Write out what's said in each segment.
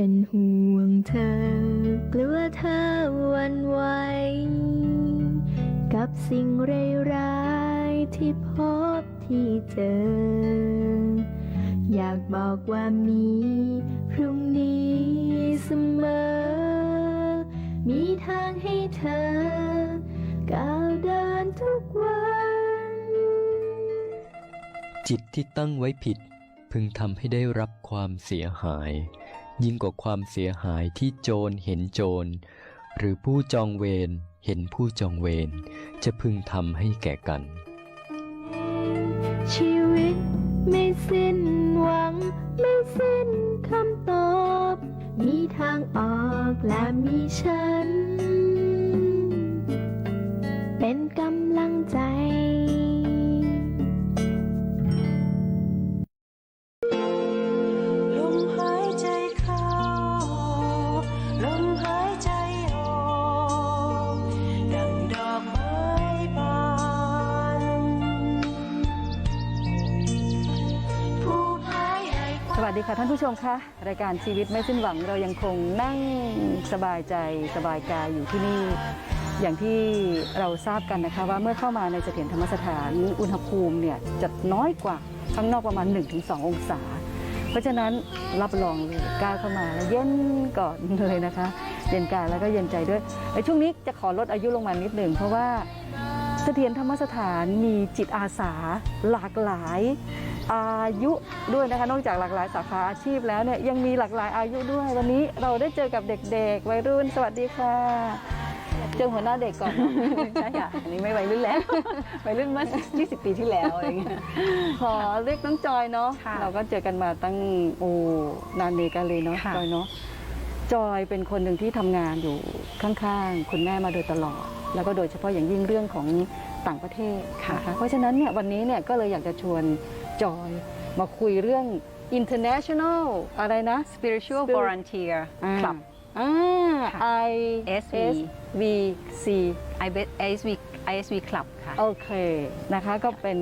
เป็นห่วงเธอกลัวเธอวันไหวกับสิ่งร้ายๆที่พบที่เจอ อยากบอกว่ามีพรุ่งนี้เสมอ มีทางให้เธอก้าวเดินทุกวัน จิตที่ตั้งไว้ผิด พึงทำให้ได้รับความเสียหาย ยิ่งกว่าความเสียหายที่โจรเห็นโจร หรือผู้จองเวรเห็นผู้จองเวรจะพึงทำให้แก่กัน ชีวิตไม่สิ้นหวัง ไม่สิ้นคำตอบ มีทางออกและมีฉัน มคะ รายการชีวิตไม่สิ้นหวังเรายังคงนั่งสบายใจสบายกายอยู่ที่นี่ อย่างที่เราทราบกันนะคะว่าเมื่อเข้ามาในเสถียรธรรมสถานอุณหภูมิเนี่ยจะน้อยกว่าข้างนอกประมาณ 1-2 องศา เพราะฉะนั้นรับรองเลยกล้าเข้ามาแล้วเย็นก่อนเลยนะคะ เย็นกายแล้วก็เย็นใจด้วยในช่วงนี้จะขอลดอายุลงมานิดหนึ่งเพราะว่าเสถียรธรรมสถานมีจิตอาสาหลากหลาย อายุด้วยนะคะ นอกจากหลากหลายสาขาอาชีพแล้วเนี่ยยังมีหลากหลายอายุด้วย วันนี้เราได้เจอกับเด็กๆ วัยรุ่น สวัสดีค่ะ เจอหัวหน้าเด็กก่อนใช่ค่ะ อันนี้ไม่วัยรุ่นแล้ว วัยรุ่นเมื่อ 20 ปีที่แล้วอะไรเงี้ย ขอเรียกน้องจอยเนาะค่ะเราก็เจอกันมาตั้งโอ้นานเนกันเลยเนาะค่ะ จอยเนาะจอยเป็นคนหนึ่งที่ทำงานอยู่ข้างๆ คุณแม่มาโดยตลอด แล้วก็โดยเฉพาะอย่างยิ่งเรื่องของต่างประเทศนะคะเพราะฉะนั้นเนี่ยวันนี้เนี่ยก็เลยอยากจะชวน จอยมาคุยเรื่อง international อะไรนะ spiritual Spirit- volunteer อ่า club อ่าค่ะ I SV V C ISV ISV club ค่ะ โอเค นะคะก็เป็น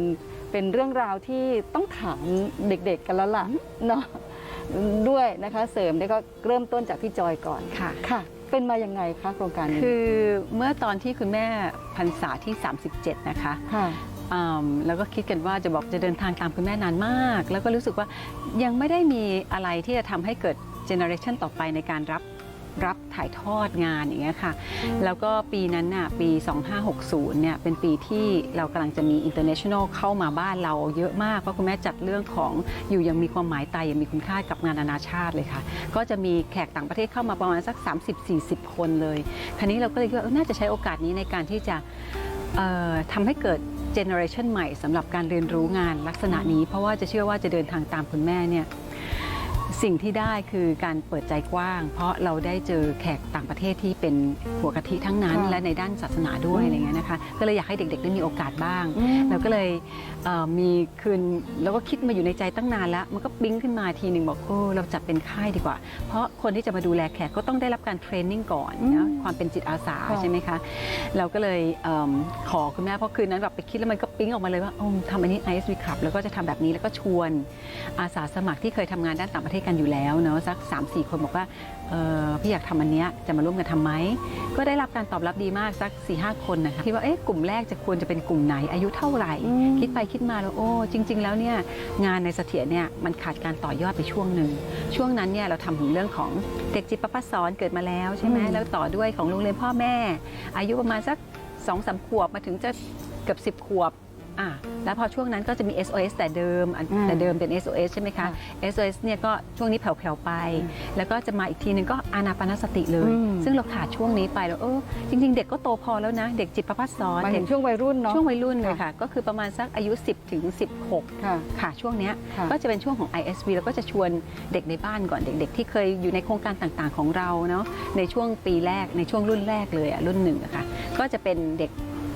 เป็นเรื่องราวที่ต้องถามเด็กๆกันแล้วล่ะเนาะด้วยนะคะเสริมได้ก็เริ่มต้นจากพี่จอยก่อนค่ะค่ะ เป็นมายังไงคะโครงการนี้คือเมื่อตอนที่คุณแม่พรรษาที่ 37 นะคะค่ะอืม แล้วก็คิดกันว่าจะบอกจะเดินทางตามคุณแม่นานมาก แล้วก็รู้สึกว่ายังไม่ได้มีอะไรที่จะทำให้เกิดเจเนอเรชันต่อไปในการรับรับถ่ายทอดงานอย่างเงี้ยค่ะ แล้วก็ปีนั้นน่ะปี 2560 เนี่ยเป็นปีที่เรากำลังจะมี international เข้ามาบ้านเราเยอะมาก เพราะคุณแม่จัดเรื่องของอยู่ยังมีความหมายตายยังมีคุณค่ากับงานนานาชาติเลยค่ะ ก็จะมีแขกต่างประเทศเข้ามาประมาณสัก 30-40 คนเลย คราวนี้เราก็เลยคิดว่าเออน่าจะใช้โอกาสนี้ในการที่จะเอ่อทำให้เกิด เจเนอเรชันใหม่สำหรับการเรียนรู้งานลักษณะนี้ เพราะว่าจะเชื่อว่าจะเดินทางตามคุณแม่เนี่ย สิ่งที่ได้คือการเปิดใจกว้าง เพราะเราได้เจอแขกต่างประเทศที่เป็นหัวกะทิทั้งนั้น ค่ะและในด้านศาสนาด้วยอะไรเงี้ยนะคะก็เลยอยากให้เด็กๆได้มีโอกาสบ้างอืม เราก็เลยเอ่อมีคืนแล้วก็คิดมาอยู่ในใจตั้งนานแล้ว มันก็ปิ๊งขึ้นมาทีหนึ่งบอกโอ้เราจัดเป็นค่ายดีกว่า เพราะคนที่จะมาดูแลแขกก็ต้องได้รับการเทรนนิ่งก่อนนะความเป็นจิตอาสาค่ะใช่ไหมคะเราก็เลยเอิ่มขอคุณแม่เพราะคืนนั้นแบบไปคิดแล้วมันก็ปิ๊งออกมาเลยว่าโอ้ทำอันนี้ ISV Club แล้วก็จะทำแบบนี้แล้วก็ชวน อาสาสมัครที่เคยทำงานด้านต่างประเทศกันอยู่แล้วเนาะสัก 3-4 คนบอกว่าเอ่อพี่อยากทำอันเนี้ยจะมาร่วมกันทำไหม ก็ได้รับการตอบรับดีมากสัก4ีหคนนะคะคิดว่าเอ๊ะกลุ่มแรกจะควรจะเป็นกลุ่มไหนอายุเท่าไหร่อืมคิดไปคิดมาแล้วโอ้จริง ๆ แล้วเนี่ยงานในเสถียรเนี่ยมันขาดการต่อยอดไปช่วงหนึ่ง ช่วงนั้นเนี่ยเราทำถึงเรื่องของเด็กจิตประพัฒสอนเกิดมาแล้วใช่ไหมอืมแล้วต่อด้วยของโรงเรียนพ่อแม่ อายุประมาณสัก2อสขวบมาถึงจะเกือบ10ขวบ อะแล้วพอช่วงนั้นก็จะมี SOS แต่เดิมอันอืมแต่เดิมเป็น SOS ใช่ไหมคะค่ะ SOS เนี่ยก็ช่วงนี้แผ่วๆไปอืมแล้วก็จะมาอีกทีนึงก็อานาปานสติเลย อืม ซึ่งเราขาดช่วงนี้ไปแล้วเออจริง ๆ เด็กก็โตพอแล้วนะ เด็กจิตประพัฒสอนหมายเด็ถึกงช่วงวัยรุ่นเนาะ ช่วงวัยรุ่นเลยค่ะค่ะ ก็คือประมาณสักอายุ 10ถึง16 ค่ะ ค่ะช่วงเนี้ยค่ะก็จะเป็นช่วงของ ISV แล้วก็จะชวนเด็กในบ้านก่อนเด็ก ๆ ที่เคยอยู่ในโครงการต่างๆของเราเนาะในช่วงปีแรกในช่วงรุ่นแรกเลยอะรุ่นหนึ่งอะค่ะก็จะเป็นเด็ก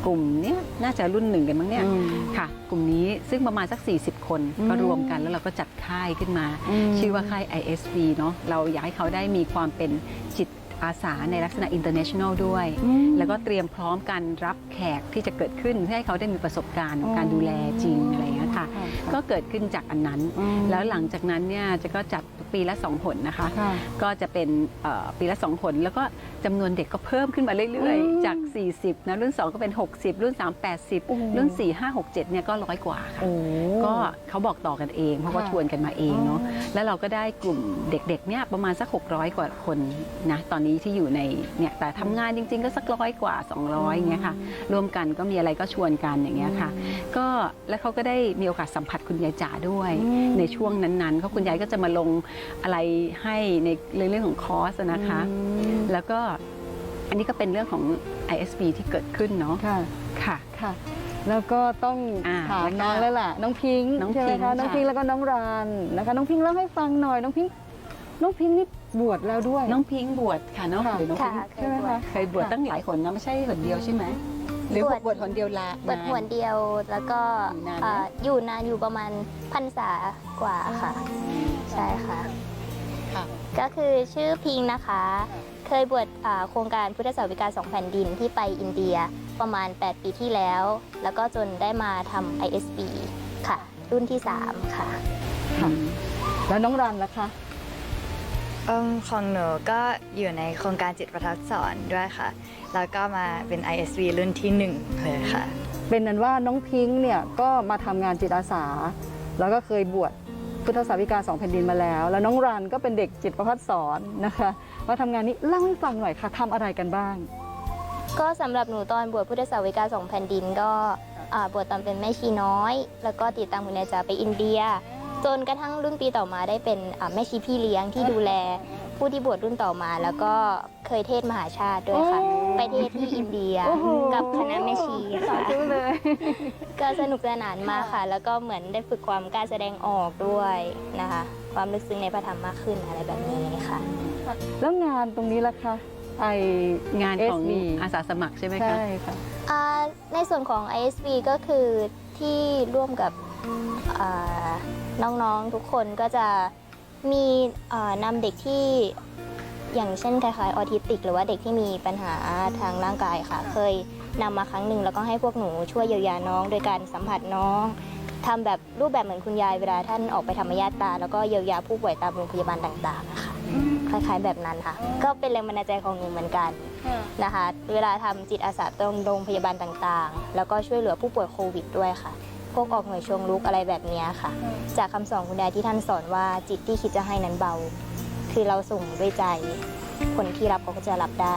กลุ่มเนี้ยน่าจะรุ่นหนึ่งกันมั้งเนี่ยอืมค่ะ กลุ่มนี้ซึ่งประมาณสัก 40 คนอืมก็รวมกันแล้วเราก็จัดค่ายขึ้นมามชื่อว่าค่าย ISV เนาะเราอยากให้เขาได้มีความเป็นจิตอาสาในลักษณะ international ด้วยอืมแล้วก็เตรียมพร้อมการรับแขกที่จะเกิดขึ้นเพื่อให้เขาได้มีประสบการณ์อ๋อการดูแลจริงอะไรอย่างเงี้ยค่ะค่ะก็เกิดขึ้นจากอันนั้นอืมแล้วหลังจากนั้นเนี่ยจะก็จัด ปีละ 2 หนนะคะ ค่ะก็จะเป็นเอ่อปีละ 2 หน แล้วก็จำนวนเด็กก็เพิ่มขึ้นมาเรื่อยอืมๆ จาก 40นะรุ่น 2 ก็เป็น 60 รุ่น 3 โอ้80 รุ่น 4 5 6 7เนี่ยก็ร้อยกว่าค่ะ โอ้ ก็เขาบอกต่อกันเองเพราะว่าค่ะชวนกันมาเองเนาะแล้วเราก็ได้กลุ่มเด็กๆเนี่ยประมาณสัก 600 กว่าคนนะตอนนี้ที่อยู่ในเนี่ยแต่ทำงานจริง ๆ ก็สักร้อยกว่า 200อย่างเงี้ยค่ะรวมกันก็มีอะไรก็ชวนกันอย่างเงี้ยค่ะ ก็แล้วเขาก็ได้มีโอกาสสัมผัสคุณยายจ๋าด้วย อืมในช่วงนั้นๆเขาคุณยายก็จะมาลงอะไรให้ในเรื่องของคอร์สนะคะอืมแล้วก็อันนี้ก็เป็นเรื่องของ ISB ที่เกิดขึ้นเนาะค่ะค่ะค่ะ แล้วก็ต้องอ่าถามแล้วก็น้องแล้วล่ะ น้องพิงค์น้องใช่ไหมพิงค์คะน้องค่ะพิงค์แล้วก็น้องรานนะคะน้องพิงค์เล่าให้ฟังหน่อยน้องพิงค์น้องพิงค์นี่บวชแล้วด้วย น้องพิงค์บวชค่ะเนาะค่ะหรือน้องพิงค์เคใช่ยไหมบวชคะเคยบวชตั้งหลายหนนะไม่ใช่หนเดียวใช่ไหมหรือบวชบวชหนเดียวละบวชหวนเดียวแล้วก็อยู่นานไหมเอ่ออยู่นานอยู่ประมาณพรรษากว่าค่ะ ใช่ค่ะ ค่ะ ก็คือชื่อพิงนะคะ เคยบวชอ่าโครงการพุทธศาสนิกาสองแผ่นดินที่ไปอินเดียประมาณ 8 ปีที่แล้ว แล้วก็จนได้มาทำ ISB ค่ะ รุ่นที่3ค่ะค่ะ แล้วน้องรันล่ะคะ เอิ่มของหนูก็อยู่ในโครงการจิตประทับสอนด้วยค่ะ แล้วก็มาเป็น ISV รุ่นที่หนึ่งเลยค่ะ เป็นนั้นว่าน้องพิงค์เนี่ยก็มาทำงานจิตอาสา แล้วก็เคยบวช พุทธศาสนิกาสองแผ่นดินมาแล้ว แล้วน้องรันก็เป็นเด็กจิตประพัฒสอนนะคะมาทำงานนี้เล่าให้ฟังหน่อยค่ะทำอะไรกันบ้าง ก็สำหรับหนูตอนบวชพุทธศาสนิกาสองแผ่นดินก็อ่าบวชตอนเป็นแม่ชีน้อย แล้วก็ติดตามคุณยายจ๋าไปอินเดีย จนกระทั่งรุ่นปีต่อมาได้เป็นอ่าแม่ชีพี่เลี้ยงที่ดูแล ผู้ที่บวชรุ่นต่อมา แล้วก็เคยเทศมหาชาติด้วยค่ะ โอ้ ไปเทศที่อินเดียโอ้โหกับคณะแม่ชีค่ะสาธุเลยก็สนุกสนานมากค่ะ แล้วก็เหมือนได้ฝึกความกล้าแสดงออกด้วยนะคะ ความลึกซึ้งในพระธรรมมากขึ้นอะไรแบบนี้ค่ะ แล้วงานตรงนี้ล่ะคะไองานของ SB อาสาสมัครใช่ไหมคะใช่ค่ะอ่าในส่วนของ ISV ก็คือที่ร่วมกับอ่าน้องๆทุกคนก็จะมีอ่านำเด็กที่ อย่างเช่นคล้ายๆออทิสติก หรือว่าเด็กที่มีปัญหาทางร่างกายค่ะ เคยนำมาครั้งหนึ่งแล้วก็ให้พวกหนูช่วยเยียวยาน้อง โดยการสัมผัสน้องทำแบบรูปแบบเหมือนคุณยายเวลาท่านออกไปธรรมญาตา แล้วก็เยียวยาผู้ป่วยตามโรงพยาบาลต่างๆนะคะคล้ายๆแบบนั้นค่ะ ก็เป็นแรงบันดาลใจของหนูเหมือนกันนะคะ เวลาทำจิตอาสาตรงโรงพยาบาลต่างๆ แล้วก็ช่วยเหลือผู้ป่วยโควิดด้วยค่ะพวกออกหน่วยชงลุกอะไรแบบนี้ค่ะ จากคำสอนคุณยายที่ท่านสอนว่าจิตที่คิดจะให้นั้นเบา คือเราส่งด้วยใจ คนที่รับเขาก็จะรับได้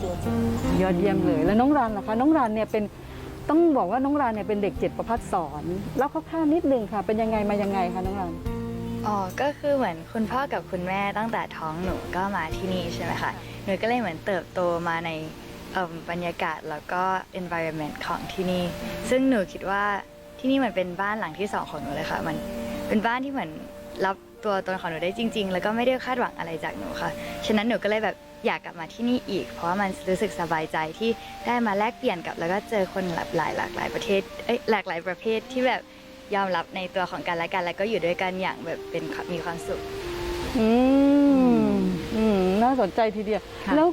จริงๆยอดเยี่ยมเลย แล้วน้องรันล่ะคะ น้องรันเนี่ยเป็นต้องบอกว่าน้องรันเนี่ยเป็นเด็กเจ็ดประพัฒสอนแล้วคร่าวๆนิดนึงค่ะ เป็นยังไงมายังไงคะน้องรัน อ๋อ ก็คือเหมือนคุณพ่อกับคุณแม่ตั้งแต่ท้องหนูก็มาที่นี่ใช่ไหมคะ หนูก็เลยเหมือนเติบโตมาในเอิ่มบรรยากาศแล้วก็ environment ของที่นี่ ซึ่งหนูคิดว่าที่นี่มันเป็นบ้านหลังที่สองของหนูเลยค่ะ มันเป็นบ้านที่เหมือนรับ ตัวตนของหนูได้จริง ๆ แล้วก็ไม่ได้คาดหวังอะไรจากหนูค่ะ ฉะนั้นหนูก็เลยแบบอยากกลับมาที่นี่อีก เพราะว่ามันรู้สึกสบายใจที่ได้มาแลกเปลี่ยนกับ แล้วก็เจอคนหลากหลายหลากหลายประเทศเอ้ยหลากหลายประเภทที่แบบยอมรับในตัวของกันและกัน แล้วก็อยู่ด้วยกันอย่างแบบเป็นมีความสุข อืมอืมน่าสนใจทีเดียว ค่ะ แล้ว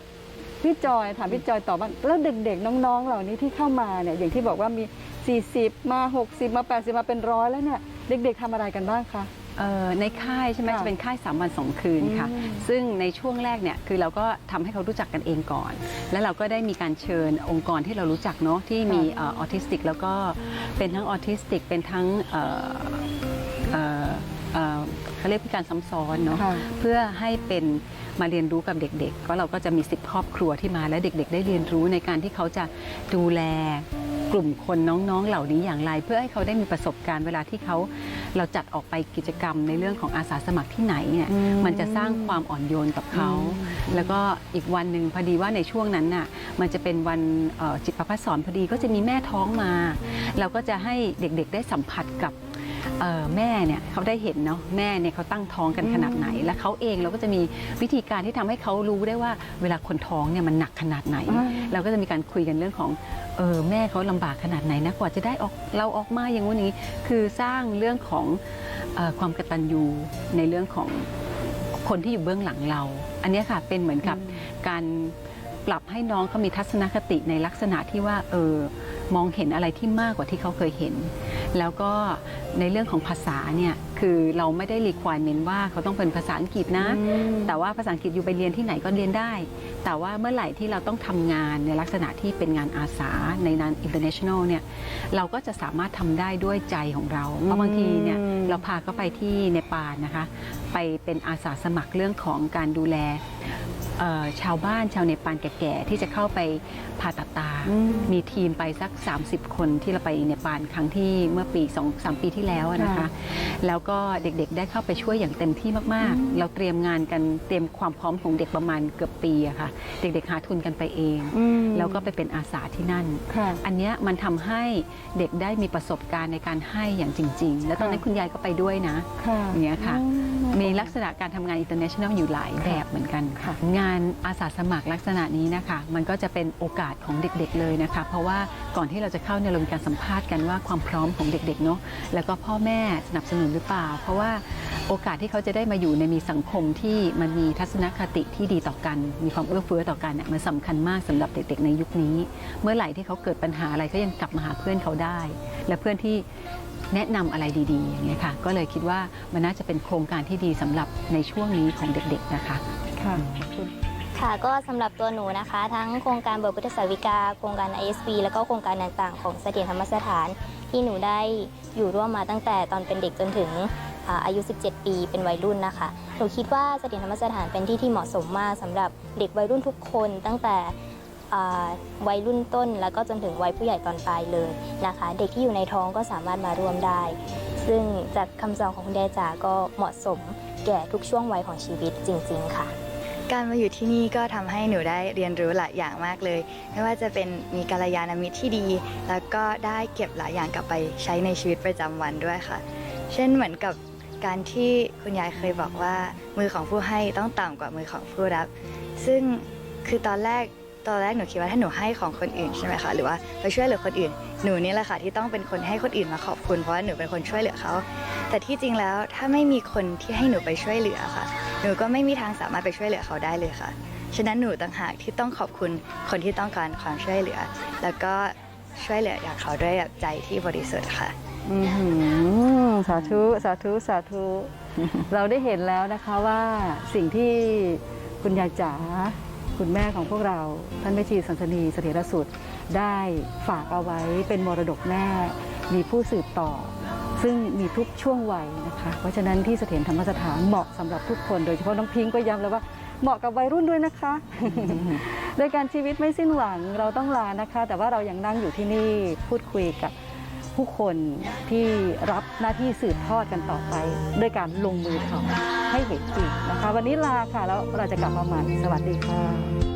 พี่จอยถามพี่จอยต่อบ้างแล้วเด็กๆน้องๆ เหล่านี้ที่เข้ามาเนี่ยอย่างที่บอกว่ามี 40 มา 60 มา 80 มาเป็นร้อยแล้วเนี่ยเด็ก ๆทำอะไรกันบ้างคะเอ่อ ในค่ายใช่ไหมค่ะจะเป็นค่าย3วัน2คืนค่ะอืมซึ่งในช่วงแรกเนี่ยคือเราก็ทำให้เขารู้จักกันเองก่อน แล้วเราก็ได้มีการเชิญองค์กรที่เรารู้จักเนาะที่มีเออทิสติก แล้วก็เป็นทั้งออทิสติก เป็นทั้งเอ่อเอ่อเอ่อเขาเรียกพิการซ้ำซ้อนเนาะค่ะเพื่อให้เป็นมาเรียนรู้กับเด็กๆ ก็เราก็จะมีสิบครอบครัวที่มาและเด็ก ๆ ได้เรียนรู้ในการที่เขาจะดูแลกลุ่มคนน้องๆเหล่านี้อย่างไร เพื่อให้เขาได้มีประสบการณ์เวลาที่เขา เราจัดออกไปกิจกรรมในเรื่องของอาสาสมัครที่ไหนเนี่ยอืมมันจะสร้างความอ่อนโยนกับเขา แล้วก็อีกวันหนึ่งพอดีว่าในช่วงนั้นน่ะมันจะเป็นวันเอ่อจิตประพัฒสอนพอดีก็จะมีแม่ท้องมา เราก็จะให้เด็กๆได้สัมผัสกับเอ่อ แม่เนี่ยเขาได้เห็นเนาะแม่เนี่ยเขาตั้งท้องกันขนาดไหน และเขาเองเราก็จะมีวิธีการที่ทำให้เขารู้ได้ว่าเวลาคนท้องเนี่ยมันหนักขนาดไหนอ่าเราก็จะมีการคุยกันเรื่องของเออแม่เขาลำบากขนาดไหนนะกว่าจะได้ออกเราออกมาอย่างงู้นอย่างนี้ คือสร้างเรื่องของเออความกตัญญูในเรื่องของคนที่อยู่เบื้องหลังเรา อันเนี้ยค่ะเป็นเหมือนกับการปรับให้น้องเขามีทัศนคติในลักษณะที่ว่าเออมองเห็นอะไรที่มากกว่าที่เขาเคยเห็น แล้วก็ในเรื่องของภาษาเนี่ยคือเราไม่ได้ requirement ว่าเขาต้องเป็นภาษาอังกฤษนะ แต่ว่าภาษาอังกฤษอยู่ไปเรียนที่ไหนก็เรียนได้ แต่ว่าเมื่อไหร่ที่เราต้องทำงานในลักษณะที่เป็นงานอาสาในนาน international เนี่ยเราก็จะสามารถทำได้ด้วยใจของเรา เพราะบางทีเนี่ยอืมเราพาเขาไปที่เนปาลนะคะ ไปเป็นอาสาสมัครเรื่องของการดูแลเอ่อ ชาวบ้านชาวเนปาลแก่ๆที่จะเข้าไปผ่าตัดตาอืมมีทีมไปสัก 30 คนที่เราไปเนปาลครั้งที่เมื่อปี2 3ปีที่แล้วอะนะคะค่ะแล้วก็เด็กๆได้เข้าไปช่วยอย่างเต็มที่มากๆ เราเตรียมงานกันเตรียมความพร้อมของเด็กประมาณเกือบปีอะค่ะ เด็กๆหาทุนกันไปเองอืมแล้วก็ไปเป็นอาสาที่นั่นค่ะอันเนี้ยมันทำให้เด็กได้มีประสบการณ์ในการให้อย่างจริง ๆ แล้วตอนนั้นค่ะคุณยายก็ไปด้วยนะค่ะอย่างเงี้ยค่ะอืมีลักษณะการทำงาน international อยู่หลายแบบเหมือนกันค่ะงานอาสาสมัครลักษณะนี้นะคะ มันก็จะเป็นโอกาสของเด็กๆเลยนะคะ เพราะว่าก่อนที่เราจะเข้าในยเรามีการสัมภาษณ์กันว่าความพร้อมของเด็กๆเนาะแล้วก็พ่อแม่สนับสนุนหรือเปล่า เพราะว่าโอกาสที่เขาจะได้มาอยู่ในมีสังคมที่มันมีทัศนคติที่ดีต่อกัน มีความเอื้อเฟื้อต่อกันเนี่ยมันสำคัญมากสำหรับเด็กๆในยุคนี้ เมื่อไหร่ที่เขาเกิดปัญหาอะไรก็ยังกลับมาหาเพื่อนเขาได้ และเพื่อนที่แนะนำอะไรดีๆอย่างเงี้ยค่ะก็เลยคิดว่ามันน่าจะเป็นโครงการที่ดีสำหรับในช่วงนี้ของเด็กๆนะคะ ค่ะขอบคุณค่ะก็สำหรับตัวหนูนะคะ ทั้งโครงการเบิร์พุทธสาวิกา โครงการ ISB แล้วก็โครงการต่างๆ ของเสถียรธรรมสถาน ที่หนูได้อยู่ร่วมมาตั้งแต่ตอนเป็นเด็กจนถึงอ่าอายุ 17 ปีเป็นวัยรุ่นนะคะ หนูคิดว่าเสถียรธรรมสถานเป็นที่ที่เหมาะสมมากสำหรับเด็กวัยรุ่นทุกคนตั้งแต่อ่าวัยรุ่นต้นแล้วก็จนถึงวัยผู้ใหญ่ตอนปลายเลยนะคะ เด็กที่อยู่ในท้องก็สามารถมาร่วมได้ ซึ่งจากคำสอนของคุณยายจ๋าก็เหมาะสมแก่ทุกช่วงวัยของชีวิตจริง ๆ ค่ะ การมาอยู่ที่นี่ก็ทำให้หนูได้เรียนรู้หลายอย่างมากเลย ไม่ว่าจะเป็นมีกัลยาณมิตรที่ดี แล้วก็ได้เก็บหลายอย่างกลับไปใช้ในชีวิตประจำวันด้วยค่ะ เช่นเหมือนกับการที่คุณยายเคยบอกว่า มือของผู้ให้ต้องต่ำกว่ามือของผู้รับ ซึ่งคือตอนแรกตอนแรกหนูคิดว่าถ้าหนูให้ของคนอื่นใช่ไหมคะหรือว่าไปช่วยเหลือคนอื่น หนูนี่แหละค่ะที่ต้องเป็นคนให้คนอื่นมาขอบคุณเพราะว่าหนูเป็นคนช่วยเหลือเขา แต่ที่จริงแล้วถ้าไม่มีคนที่ให้หนูไปช่วยเหลือค่ะ หนูก็ไม่มีทางสามารถไปช่วยเหลือเขาได้เลยค่ะ ฉะนั้นหนูต่างหากที่ต้องขอบคุณคนที่ต้องการความช่วยเหลือ แล้วก็ช่วยเหลืออย่างเขาด้วยแบบใจที่บริสุทธิ์ค่ะ อือหือสาธุสาธุสาธุ เราได้เห็นแล้วนะคะว่าสิ่งที่คุณยายจ๋าคุณแม่ของพวกเรา ท่านแม่ชีสันสนีเสถียรสุด ได้ฝากเอาไว้เป็นมรดกแม่ มีผู้สืบต่อ ซึ่งมีทุกช่วงวัยนะคะ เพราะฉะนั้นที่เสถียรธรรมสถานเหมาะสำหรับทุกคนโดยเฉพาะน้องพิงค์ก็ย้ำแล้วว่าเหมาะกับวัยรุ่นด้วยนะคะ โดยการชีวิตไม่สิ้นหวังเราต้องลานะคะ แต่ว่าเรายังนั่งอยู่ที่นี่พูดคุยกับผู้คนที่รับหน้าที่สืบทอดกันต่อไป ด้วยการลงมือทำให้เห็นจริงนะคะ วันนี้ลาค่ะแล้วเราจะกลับมาใหม่สวัสดีค่ะ